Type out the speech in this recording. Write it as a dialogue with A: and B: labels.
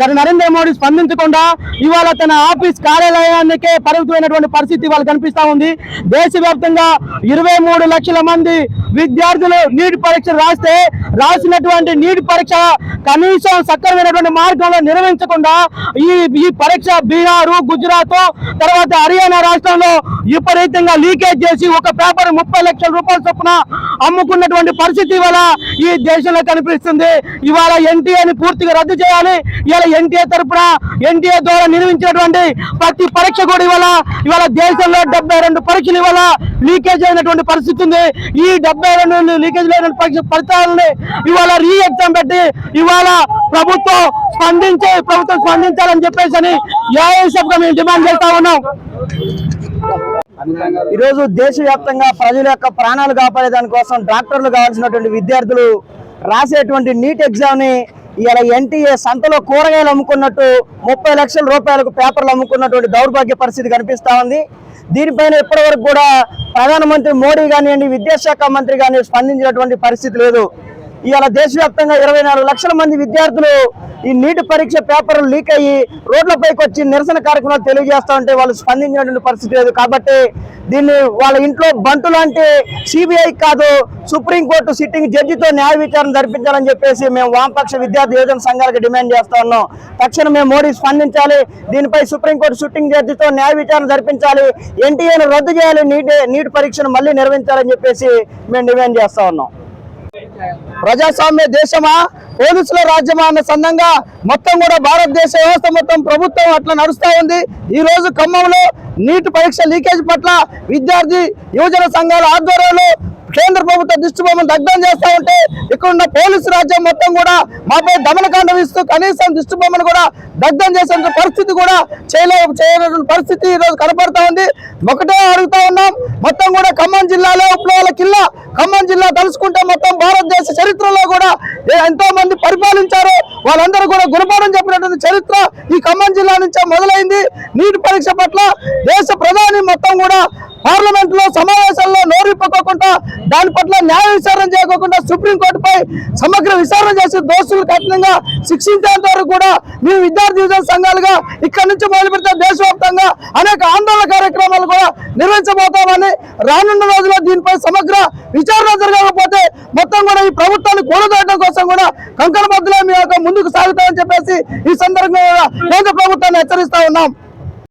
A: గత నరేంద్ర మోడీ స్పందించకుండా ఇవాళ తన ఆఫీస్ కార్యాలయానికే పరిమితమైనటువంటి పరిస్థితి ఇవాళ కనిపిస్తా ఉంది. దేశవ్యాప్తంగా ఇరవై మూడు లక్షల మంది విద్యార్థులు నీట్ పరీక్ష రాస్తే రాసినటువంటి నీట్ పరీక్ష కనీసం సక్రమైనటువంటి మార్గంలో నిర్వహించకుండా ఈ ఈ పరీక్ష బీహారు గుజరాత్ తర్వాత హర్యానా రాష్ట్రంలో విపరీతంగా లీకేజ్ చేసి ఒక పేపర్ ముప్పై లక్షల రూపాయల చొప్పున అమ్ముకున్నటువంటి పరిస్థితి ఇవాళ ఈ దేశంలో కనిపిస్తుంది. ఇవాళ ఎన్టీఏని పూర్తిగా రద్దు చేయాలి. ఇవాళ ఎన్టీఏ తరపున ఎన్టీఏ ద్వారా నిర్మించినటువంటి ప్రతి పరీక్ష కూడా ఇవాళ ఇవాళ దేశంలో డెబ్బై రెండు పరీక్షలు ఇవాళ లీకేజ్ అయినటువంటి పరిస్థితి ఉంది. ఈ డెబ్బై రెండు లీకేజ్ అయిన పరీక్ష ఫలితాలని ఇవాళ రీ ఎగ్జామ్ పెట్టి ఇవాళ ప్రభుత్వం స్పందించే ప్రభుత్వం స్పందించాలని చెప్పేసి అని ఏఐసీఎఫ్గా మేము డిమాండ్ చేస్తా ఉన్నాం.
B: ఈరోజు దేశవ్యాప్తంగా ప్రజల యొక్క ప్రాణాలు కాపాడే దానికోసం డాక్టర్లు కావాల్సినటువంటి విద్యార్థులు రాసేటువంటి నీట్ ఎగ్జామ్ని ఇలా ఎన్టీఏ సంతలో కూరగాయలు అమ్ముకున్నట్టు ముప్పై లక్షల రూపాయలకు పేపర్లు అమ్ముకున్నటువంటి దౌర్భాగ్య పరిస్థితి కనిపిస్తూ ఉంది. దీనిపైన ఇప్పటివరకు కూడా ప్రధానమంత్రి మోడీ కానివ్వండి విద్యాశాఖ మంత్రి కానీ స్పందించినటువంటి పరిస్థితి లేదు. ఇవాళ దేశవ్యాప్తంగా ఇరవై నాలుగు లక్షల మంది విద్యార్థులు ఈ నీటి పరీక్ష పేపర్లు లీక్ అయ్యి రోడ్లపైకి వచ్చి నిరసన కార్యక్రమాలు తెలియజేస్తా ఉంటే వాళ్ళు స్పందించినటువంటి పరిస్థితి లేదు. కాబట్టి దీన్ని వాళ్ళ ఇంట్లో బంటు లాంటి సిబిఐ కాదు సుప్రీంకోర్టు సిట్టింగ్ జడ్జితో న్యాయ విచారణ జరిపించాలని చెప్పేసి మేము వామపక్ష విద్యార్థి యువజన సంఘాలకు డిమాండ్ చేస్తా ఉన్నాం. తక్షణం మేము మోడీ స్పందించాలి దీనిపై సుప్రీంకోర్టు సిట్టింగ్ జడ్జితో న్యాయ విచారణ జరిపించాలి ఎన్టీఏను రద్దు చేయాలి నీటి నీటి పరీక్షను మళ్ళీ నిర్వహించాలని చెప్పేసి మేము డిమాండ్ చేస్తా ఉన్నాం. ప్రజాస్వామ్య దేశమా? పోలీసుల రాజ్యమా అన్న సందంగా మొత్తం కూడా భారతదేశ వ్యవస్థ మొత్తం ప్రభుత్వం అట్లా నడుస్తూ ఉంది. ఈ రోజు ఖమ్మంలో నీటి పరీక్ష లీకేజ్ పట్ల విద్యార్థి యువజన సంఘాల ఆధ్వర్యంలో కేంద్ర ప్రభుత్వ దిష్టిబొమ్మను దగ్ధం చేస్తా ఉంటే ఇక్కడ ఉన్న పోలీసు రాజ్యం మొత్తం కూడా మాపై దమనకాండ ఇస్తూ కనీసం దిష్టిబొమ్మను కూడా దగ్ధం చేసే పరిస్థితి కూడా చేయలే చేయనటువంటి పరిస్థితి ఈరోజు రోజు కనపడతా ఉంది. ఒకటే అడుగుతా ఉన్నాం మొత్తం కూడా ఖమ్మం జిల్లాలో విప్లవాల కిల్లా ఖమ్మం జిల్లా తలుసుకుంటే మొత్తం భారతదేశ చరిత్రలో కూడా ఎంతో మంది పరిపాలించారు వాళ్ళందరూ కూడా గుణపాఠం చెప్పినటువంటి చరిత్ర ఈ ఖమ్మం జిల్లా నుంచే మొదలైంది. నీటి పరీక్ష పట్ల దేశ ప్రధాని మొత్తం కూడా పార్లమెంట్లో సమావేశాల్లో నోరిప్పుకోకుండా దాని పట్ల న్యాయ విచారణ చేయకోకుండా సుప్రీంకోర్టుపై సమగ్ర విచారణ చేసి దోషులు కఠినంగా శిక్షించేంత వరకు కూడా మేము విద్యార్థి యువజన సంఘాలుగా ఇక్కడి నుంచి మొదలు పెడితే దేశవ్యాప్తంగా అనేక ఆందోళన కార్యక్రమాలు కూడా నిర్వహించబోతామని రానున్న రోజుల్లో దీనిపై సమగ్ర విచారణ జరగకపోతే మొత్తం కూడా ఈ ప్రభుత్వాన్ని కూలదోయడం కోసం కూడా కంకణ బద్దులే మీ యొక్క ముందుకు సాగుతామని చెప్పేసి ఈ సందర్భంగా కేంద్ర ప్రభుత్వాన్ని హెచ్చరిస్తా ఉన్నాం.